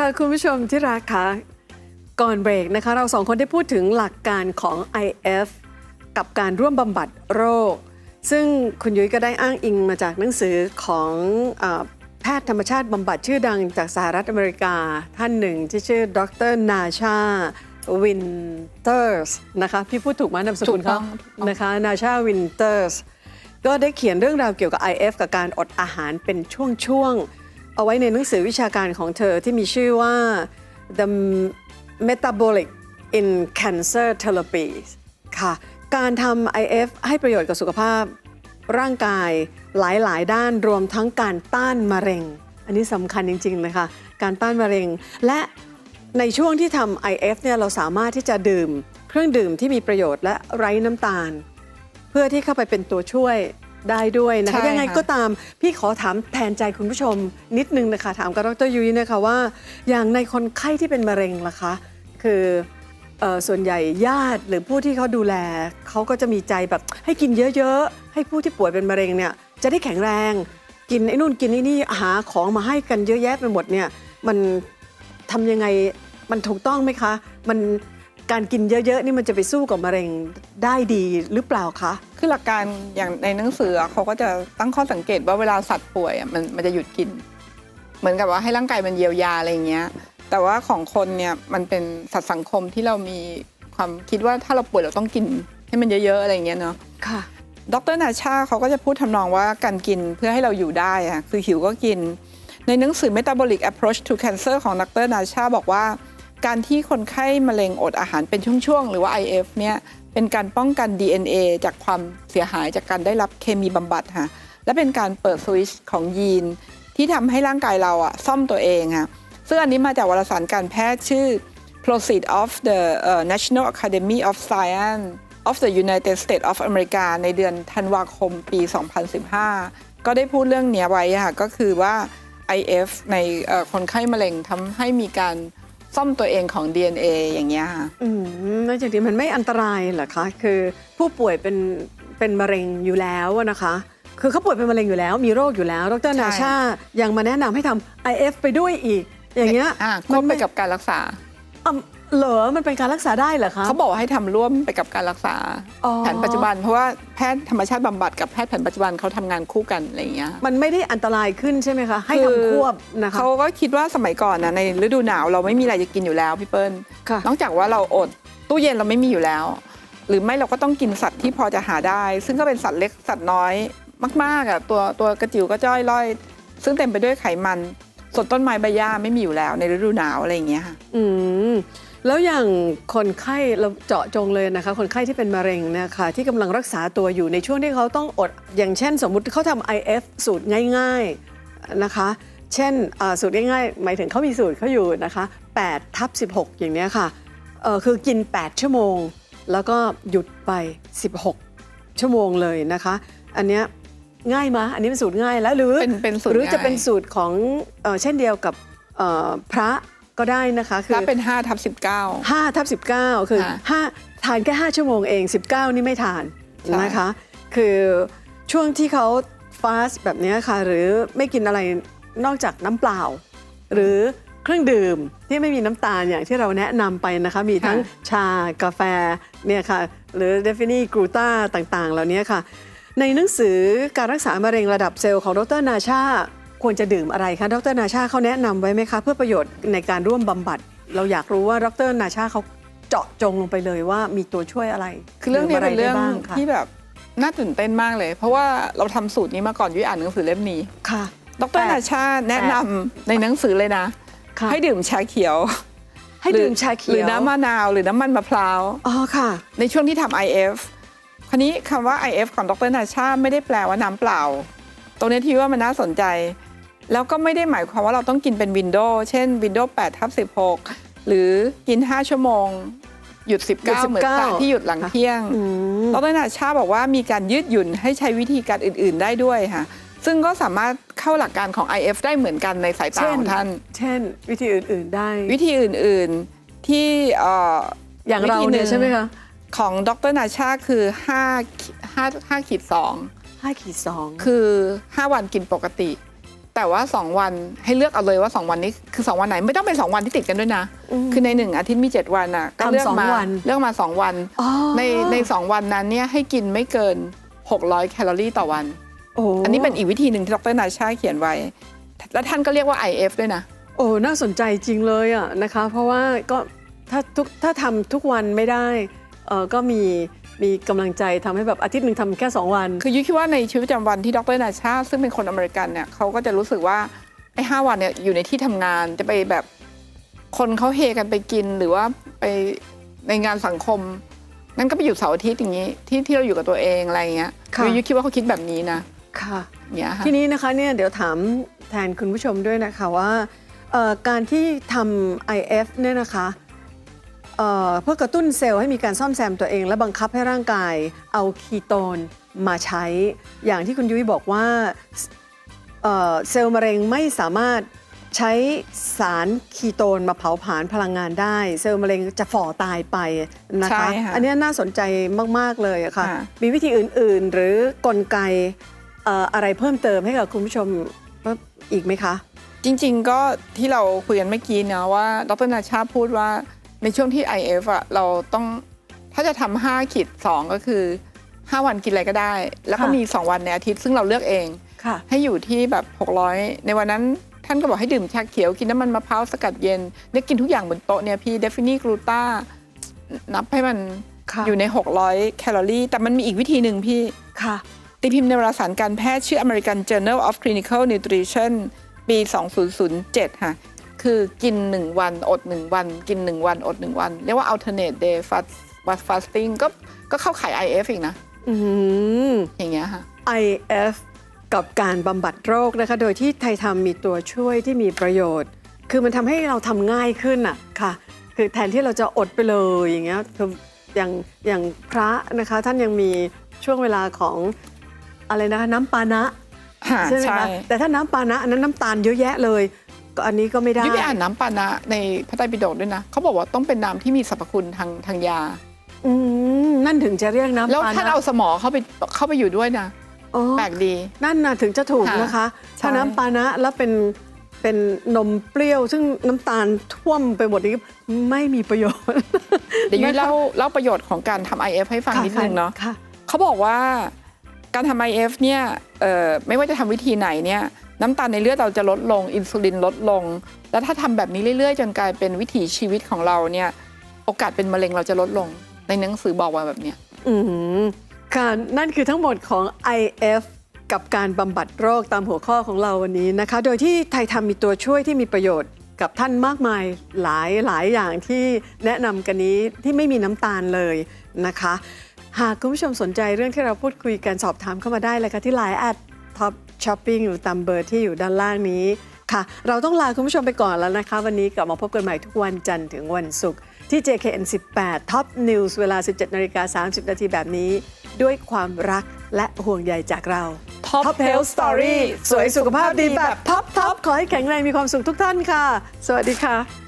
ค่ะคุณผู้ชมที่รักคะก่อนเบรกนะคะ เราสองคนได้พูดถึงหลักการของ IF กับการร่วมบำบัดโรค ซึ่งคุณยุ้ยก็ได้อ้างอิงมาจากหนังสือของเออแพทย์ธรรมชาติบำบัดชื่อดังจากสหรัฐอเมริกาท่านหนึ่งที่ชื่อดรนาชาวินเตอร์สนะคะพี่พูดถูกไหมนามสกุลถูกต้เขาองถูกต้องนะคะนาชาวินเตอร์สก็ได้เขียนเรื่องราวเกี่ยวกับ IF กับการอดอาหารเป็นช่วงๆ เอาไว้ในหนังสือวิชาการของเธอที่มีชื่อว่า The Metabolic in Cancer Therapy ค่ะ การทำ IF ให้ประโยชน์กับสุขภาพ ร่างกายหลาย ๆ ด้านรวมทั้งการต้านมะเร็ง อันนี้สำคัญจริง ๆ เลยค่ะ การต้านมะเร็ง และในช่วงที่ทำ IF เนี่ยเราสามารถที่จะดื่ม เครื่องดื่มที่มีประโยชน์และไร้น้ำตาล เพื่อที่เข้าไปเป็นตัวช่วย ได้ด้วยนะคะ ใช่ค่ะ ยังไงก็ตามพี่ขอถามแทนใจคุณผู้ชม นิดนึงนะคะ ถามกับดรยุ้ยนะคะว่า อย่างในคนไข้ที่เป็นมะเร็งล่ะคะ คือเอ่อส่วนใหญ่ญาติหรือผู้ที่เขาดูแล เขาก็จะมีใจแบบให้กินเยอะๆ ให้ผู้ที่ป่วยเป็นมะเร็งเนี่ยจะได้แข็งแรง กินไอ้นู่นกินไอ้นี่หาของมาให้กันเยอะแยะไปหมดเนี่ยมันทำยังไงมันถูกต้องไหมคะ มัน การกินเยอะๆ นี่มันจะไปสู้กับมะเร็งได้ดีหรือเปล่าคะ คือหลักการอย่างในหนังสืออะเขาก็จะตั้งข้อสังเกตว่าเวลาสัตว์ป่วยอะมันมันจะหยุดกิน เหมือนกับว่าให้ร่างกายมันเยียวยาอะไรอย่างเงี้ย แต่ว่าของคนเนี่ยมันเป็นสัตว์สังคมที่เรามีความคิดว่าถ้าเราป่วยเราต้องกินให้มันเยอะๆอะไรอย่างเงี้ยเนาะ ค่ะ ดรนาชาเขาก็จะพูดทำนองว่าการกินเพื่อให้เราอยู่ได้อะคือหิวก็กิน ในหนังสือ Metabolic Approach to Cancer ของดรนาชาบอกว่า การที่คนไข้มะเร็งอดอาหารเป็นช่วงๆ หรือว่า IF เนี่ยเป็นการป้องกัน DNA จากความเสียหายจากการได้รับเคมีบำบัดค่ะและเป็นการเปิดสวิตช์ของยีน ที่ทำให้ร่างกายเราอะซ่อมตัวเองค่ะซึ่งอันนี้มาจากวารสารการแพทย์ชื่อ Proceed of the uh, National Academy of Science of the United States of America ในเดือนธันวาคมปี 2015 ก็ได้พูดเรื่องเนี้ยไว้ค่ะก็คือว่า IF ในคนไข้มะเร็งทำให้มีการ ซ่อมตัวเองของ DNA อย่างเงี้ยค่ะ อืมนอกจากนี้มันไม่อันตรายเหรอคะ คือผู้ป่วยเป็นเป็นมะเร็งอยู่แล้วอะนะคะ คือเขาป่วยเป็นมะเร็งอยู่แล้ว มีโรคอยู่แล้ว ดรใช่นาชายังมาแนะนำให้ทำ IF ไปด้วยอีก อย่างเงี้ยอะควบไปไม่กับการรักษา อะ เหรอมันเป็นการรักษาได้เหรอคะเขาบอกว่าให้ทำร่วมไปกับการรักษาอ๋อแผนปัจจุบัน เพราะว่าแพทย์ธรรมชาติบำบัดกับแพทย์แผนปัจจุบันเขาทำงานคู่กันอะไรอย่างเงี้ย มันไม่ได้อันตรายขึ้นใช่ไหมคะ ให้คือทำควบนะคะ เขาก็คิดว่าสมัยก่อนนะในฤดูหนาวเราไม่มีอะไรจะกินอยู่แล้วพี่เปิ้ลค่ะ นอกจากว่าเราอดตู้เย็นเราไม่มีอยู่แล้ว หรือไม่เราก็ต้องกินสัตว์ที่พอจะหาได้ ซึ่งก็เป็นสัตว์เล็กสัตว์น้อยมากๆอะตัวตัวกระจิ๋วก็จ้อยล่อย ซึ่งเต็มไปด้วยไขมันส่วนต้นไม้ใบหญ้าไม่มีอยู่แล้วในฤดูหนาวอะไรอย่างเงี้ยค่ะ อืม แล้วอย่างคนไข้เราเจาะจงเลยนะคะ คนไข้ที่เป็นมะเร็งเนะคะที่กำลังรักษาตัวอยู่ในช่วงที่เขาต้องอด อย่างเช่น สมมุติเขาทำ IF สูตรง่าย ๆนะคะ เช่นอ่าสูตรง่ายๆหมายถึงเขามีสูตรเขาอยู่นะคะ8ทับ16 อย่างเนี้ยค่ะเอ่อคือกิน 8 ชั่วโมง แล้วก็หยุดไป 16 ชั่วโมงเลยนะคะ อันเนี้ยง่ายมะอันนี้เป็นสูตรง่ายแล้วหรือเป็นเป็นสูตรหรือจะง่ายเป็นสูตรของเอ่อเช่นเดียวกับเอ่อพระ ก็ได้นะคะคือถ้าเป็น5ทับ19 5ทับ19 คือค่ะ5ทานแค่ 5 ชั่วโมงเอง 19 นี่ไม่ทานใช่นะคะ คือช่วงที่เขาฟาสแบบเนี้ยค่ะ หรือไม่กินอะไรนอกจากน้ำเปล่า หรือเครื่องดื่มที่ไม่มีน้ำตาลอย่างที่เราแนะนำไปนะคะ มีทั้งชากาแฟเนี่ยค่ะ หรือเดฟินีกรูตาต่างๆ เหล่านี้ค่ะ ในหนังสือการรักษามะเร็งระดับเซลล์ของดรนาชา ควรจะดื่มอะไรคะ ดรนาชาเขาแนะนำไว้ไหมคะ เพื่อประโยชน์ในการร่วมบำบัด เราอยากรู้ว่า ดรนาชาเขาเจาะจงลงไปเลยว่ามีตัวช่วยอะไร คือเรื่องนี้ดื่มะเป็นเรื่องได้บ้างค่ะที่แบบน่าตื่นเต้นมากเลย เพราะว่าเราทำสูตรนี้มาก่อนยุ้ยอ่านหนังสือเล่มนี้ ค่ะ ดรนาชาแนะนำในหนังสือเลยนะค่ะให้ดื่มชาเขียว ให้ดื่มชาเขียว หรือน้ำมะนาว หรือน้ำมันมะพร้าว อ๋อ ค่ะ ในช่วงที่ทำ IF คราวนี้คำว่า IF ของดรนาชาไม่ได้แปลว่าน้ำเปล่า ตรงนี้ที่ว่ามันน่าสนใจ แล้วก็ไม่ได้หมายความว่าเราต้องกินเป็นวินโดว์เช่นวินโดว์8ทับ16 หรือกิน 5 ชั่วโมง หยุดหยุด19 เหมือนพระ19ที่หยุดหลังเที่ยงอืมดรนาชาบอกว่ามีการยืดหยุ่นให้ใช้วิธีการอื่น ๆ ได้ด้วยค่ะ ซึ่งก็สามารถเข้าหลักการของ IF ได้เหมือนกันในสายตาเช่นของท่าน เช่น วิธีอื่น ๆ ได้ วิธีอื่น ๆ ที่เอ่ออย่างเราวิธีหนึ่เนี่ยงใช่ไหมคะของดรนาชาคือ5 5 5ขีด2ห้าขีดสองคือ 5 วันกินปกติ แต่ว่า 2 วันให้เลือกเอาเลยว่า 2 วันนี้คือ 2 วันไหนไม่ต้องเป็น 2 วันที่ติดกันด้วยนะ คือใน 1 อาทิตย์มี 7 วันอะก็ทำเลือกสองมาวันเลือกมา 2 วันอ๋อในใน 2 วันนั้นเนี่ยให้กินไม่เกิน 600 แคลอรี่ต่อวันโอ้อันนี้เป็นอีกวิธีหนึ่งที่ดรนาชาเขียนไว้ แล้วท่านก็เรียกว่า IF ด้วยนะ โอ้น่าสนใจจริงเลยอะนะคะ เพราะว่าก็ถ้าทุกถ้าทำทุกวันไม่ได้เออก็มี มีกำลังใจทำให้แบบอาทิตย์หนึ่งทำแค่ 2 วัน คือยุ้ยคิดว่าในชีวิตประจำวันที่ดรนาชา ซึ่งเป็นคนอเมริกันเนี่ยเขาก็จะรู้สึกว่าไอ้ห้าวันเนี่ยอยู่ในที่ทำงานจะไปแบบคนเขาเฮกันไปกินหรือว่าไปในงานสังคมนั่นก็ไปอยู่เสาร์อาทิตย์อย่างนี้ที่ที่เราอยู่กับตัวเองอะไรอย่างเงี้ยค่ะยุ้ยคิดว่าเขาคิดแบบนี้นะค่ะเนี่ยค่ะทีนี้นะคะเนี่ยเดี๋ยวถามแทนคุณผู้ชมด้วยนะคะว่าเอ่อการที่ทำ IF เนี่ยนะคะ เอ่อเพื่อกระตุ้นเซลล์ให้มีการซ่อมแซมตัวเอง และบังคับให้ร่างกายเอาคีโตนมาใช้ อย่างที่คุณยุ้ยบอกว่าเอ่อเซลล์มะเร็งไม่สามารถใช้สารคีโตนมาเผาผลาญพลังงานได้ เซลล์มะเร็งจะฝ่อตายไปนะใช่คะค่ะอันนี้น่าสนใจมาก ๆ เลยอะค่ะ ค่ะ มีวิธีอื่น ๆ หรือกลไกเอ่ออะไรเพิ่มเติมให้กับคุณผู้ชมอีกไหมคะ จริงๆก็ที่เราคุยกันเมื่อกี้นะว่าดรนาชาพูดว่า ในช่วงที่ IF อะเราต้องถ้าจะทำห้าขีดสองก็คือ 5 วันกินอะไรก็ได้ แล้วก็ค่ะมี 2 วันในอาทิตย์ซึ่งเราเลือกเองค่ะให้อยู่ที่แบบ 600 ในวันนั้นท่านก็บอกให้ดื่มชาเขียวกินน้ำมันมะพร้าวสกัดเย็นเนี่ยกินทุกอย่างบนโต๊ะเนี่ยพี่เดฟินี่กลูตานับให้มันค่ะอยู่ใน 600 แคลอรี่ แต่มันมีอีกวิธีหนึ่งพี่ค่ะตีพิมพ์ในวารสารการแพทย์ชื่อ American Journal of Clinical Nutrition ปี 2007 ค่ะ คือกิน 1 วันอด 1 วัน กิน 1 วันอด 1 วัน เรียกว่า alternate day fast fasting ก็ก็เข้าข่าย IF อีกนะ อืม อย่างเงี้ยค่ะ IF กับการบำบัดโรคนะคะ โดยที่ไทยทำมีตัวช่วยที่มีประโยชน์ คือมันทำให้เราทำง่ายขึ้นอะค่ะ คือแทนที่เราจะอดไปเลยอย่างเงี้ยคืออย่างอย่างพระนะคะ ท่านยังมีช่วงเวลาของอะไรนะคะน้ำปานะค่ะใช่ไหมใช่คะแต่ถ้าน้ำปานะอันนั้นน้ำตาลเยอะแยะเลย ก็อันนี้ก็ไม่ได้ยี่ไปอ่านน้ำปานะในพระไตรปิฎกด้วยนะเขาบอกว่าต้องเป็นน้ำที่มีสรรพคุณทางทางยา อืมนั่นถึงจะเรียกน้ำแล้วปาท่านนะเอาสมอเข้าไปเข้าไปอยู่ด้วยนะอ๋อแปลกดี นั่นน่ะถึงจะถูกค่ะนะคะ ใช่ ถ้าน้ำปานะแล้วเป็นเป็นนมเปรี้ยว ซึ่งน้ำตาลท่วมไปหมดนี้ไม่มีประโยชน์ เดี๋ยวยุ้ยนะคะเล่าเล่าประโยชน์ของการทำ IF ให้ฟังนิดนึงเนาะ ค่ะ เขาบอกว่าการทำ IF เนี่ยเอ่อไม่ว่าจะทำวิธีไหนเนี่ย น้ำตาลในเลือดเราจะลดลง อินซูลินลดลง แล้วถ้าทำแบบนี้เรื่อยๆ จนกลายเป็นวิถีชีวิตของเราเนี่ย โอกาสเป็นมะเร็งเราจะลดลง ในหนังสือบอกว่าแบบเนี้ยอืมค่ะ นั่นคือทั้งหมดของ IF กับการบำบัดโรคตามหัวข้อของเราวันนี้นะคะ โดยที่ไทยทำมีตัวช่วยที่มีประโยชน์กับท่านมากมายหลายหลายอย่างที่แนะนำกันนี้ที่ไม่มีน้ำตาลเลยนะคะ หากคุณผู้ชมสนใจเรื่องที่เราพูดคุยกันสอบถามเข้ามาได้เลยค่ะที่ Line แอด Top Shopping หรือตามเบอร์ที่อยู่ด้านล่างนี้ค่ะ เราต้องลาคุณผู้ชมไปก่อนแล้วนะคะ วันนี้กลับมาพบกันใหม่ทุกวันจันทร์ถึงวันศุกร์ที่ JKN 18 Top News เวลา 17นาฬิกา30 นาทีแบบนี้ ด้วยความรักและห่วงใยจากเรา Top Health Story สวยสุขภาพดีแบบท็อปทอปขอให้แข็งแรงมีความสุขทุกท่านค่ะ สวัสดีค่ะ